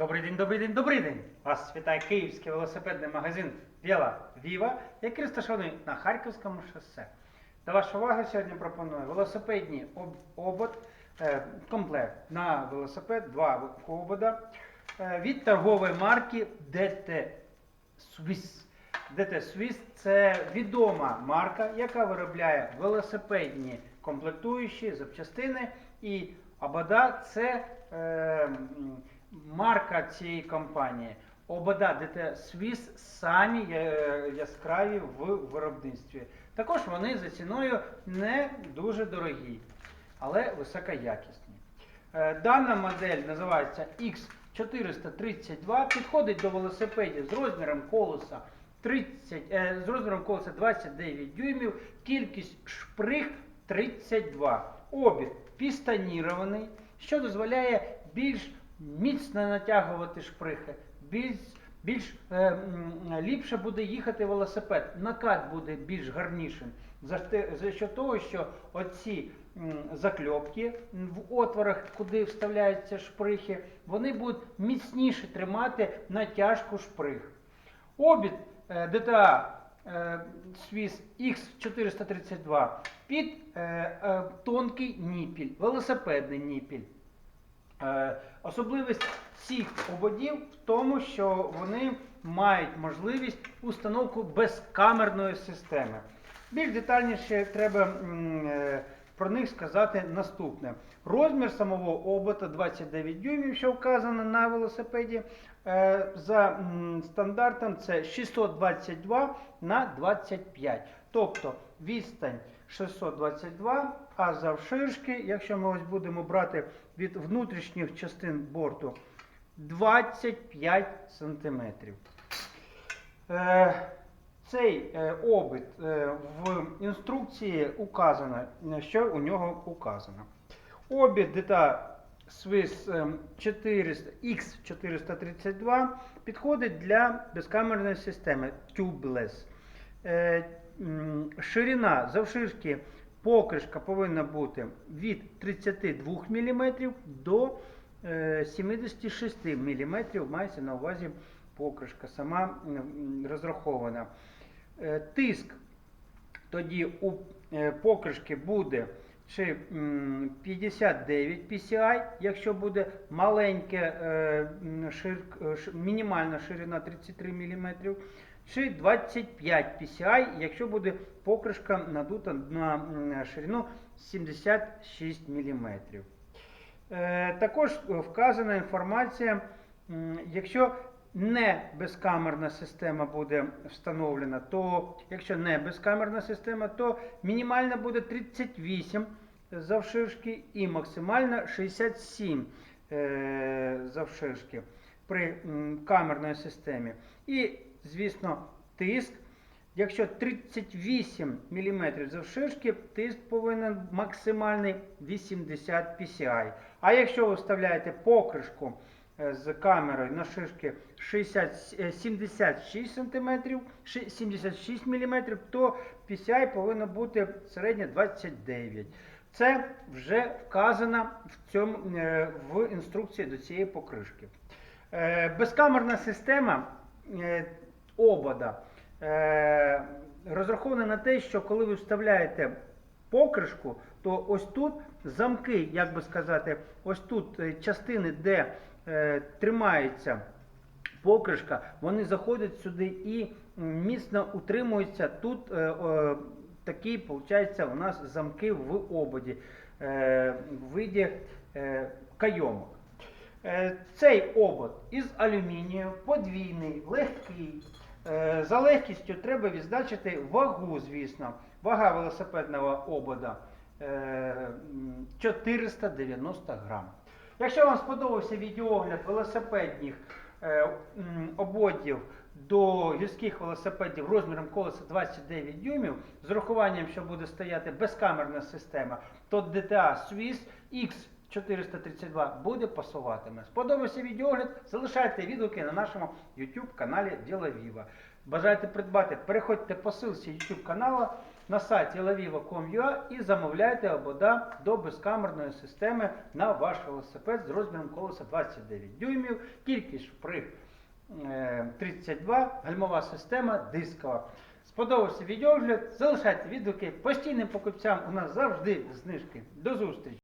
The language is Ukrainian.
Добрий день, добрий день, добрий день! Вас вітає київський велосипедний магазин Віла Віва, який розташований на Харківському шосе. До вашої уваги сьогодні пропоную велосипедні об- обод, е, комплект на велосипед, два обода е, від торгової марки DT Swiss. DT Swiss це відома марка, яка виробляє велосипедні комплектуючі запчастини і Обода це е, марка цієї компанії. Обода DT Swiss самі е, яскраві в виробництві. Також вони за ціною не дуже дорогі, але високоякісні. Е, Дана модель називається X432, підходить до велосипедів з розміром колеса 30, е, з розміром колеса 29 дюймів, кількість шприг 32. Обід пістонірований, що дозволяє більш міцно натягувати шприхи, більш, більш е, ліпше буде їхати велосипед, накат буде більш гарнішим. За, за що того, що оці закльопки в отворах, куди вставляються шприхи, вони будуть міцніше тримати натяжку шприг. Обід е, DTA е, Swiss X432 під е, е, тонкий ніпіль, велосипедний ніпіль. Е, Особливість цих ободів в тому, що вони мають можливість установку безкамерної системи. Більш детальніше треба е, про них сказати наступне. Розмір самого обота 29 дюймів, що вказано на велосипеді. Е, За стандартом це 622 на 25. Тобто відстань 622, а завширшки, якщо ми ось будемо брати від внутрішніх частин борту, 25 см. Е, Цей е, обід е, в інструкції указано, що у нього указано. Обід DTA Swiss е, 400, X432 підходить для безкамерної системи Tubeless. Е, Ширина завширшки покришка повинна бути від 32 мм до е, 76 мм. Мається на увазі покришка сама розрахована. Е, Тиск тоді у е, покришки буде чи 59 PCI, якщо буде маленьке е, шир, е, мінімальна ширина 33 мм, чи 25 PCI, якщо буде покришка надута на ширину 76 мм. Е, Також вказана інформація, якщо не безкамерна система буде встановлена, то якщо не безкамерна система, то мінімальна буде 38 завширшки і максимальна 67 е, завширшки при м, камерній системі. І, звісно, тиск. Якщо 38 мм завширшки, тиск повинен максимальний 80 PCI. А якщо ви вставляєте покришку е, з камерою на шишки 60, е, 76 см, 76 мм, то PCI повинно бути середнє 29. Це вже вказано в, цьому, е, в інструкції до цієї покришки. Е, Безкамерна система е, обода розрахована на те, що коли ви вставляєте покришку, то ось тут замки, як би сказати, ось тут частини, де тримається покришка, вони заходять сюди і міцно утримуються. Тут такі, виходить, у нас замки в ободі е, в виді е, кайомок. Е, Цей обод із алюмінію, подвійний, легкий. За легкістю треба відзначити вагу, звісно. Вага велосипедного обода е, 490 грам. Якщо вам сподобався відеоогляд велосипедних ободів до гірських велосипедів розміром колеса 29 дюймів, з урахуванням, що буде стояти безкамерна система, то DTA Swiss X 432 буде пасуватиме. Сподобався відеогляд? Залишайте відгуки на нашому YouTube каналі Діла Віва. Бажаєте придбати? Переходьте по ссылці YouTube каналу, на сайті laviva.com.ua і замовляйте обода до безкамерної системи на ваш велосипед з розміром колеса 29 дюймів, кількість шприг е, 32, гальмова система дискова. Сподобався відеогляд, залишайте відгуки. Постійним покупцям у нас завжди знижки. До зустрічі!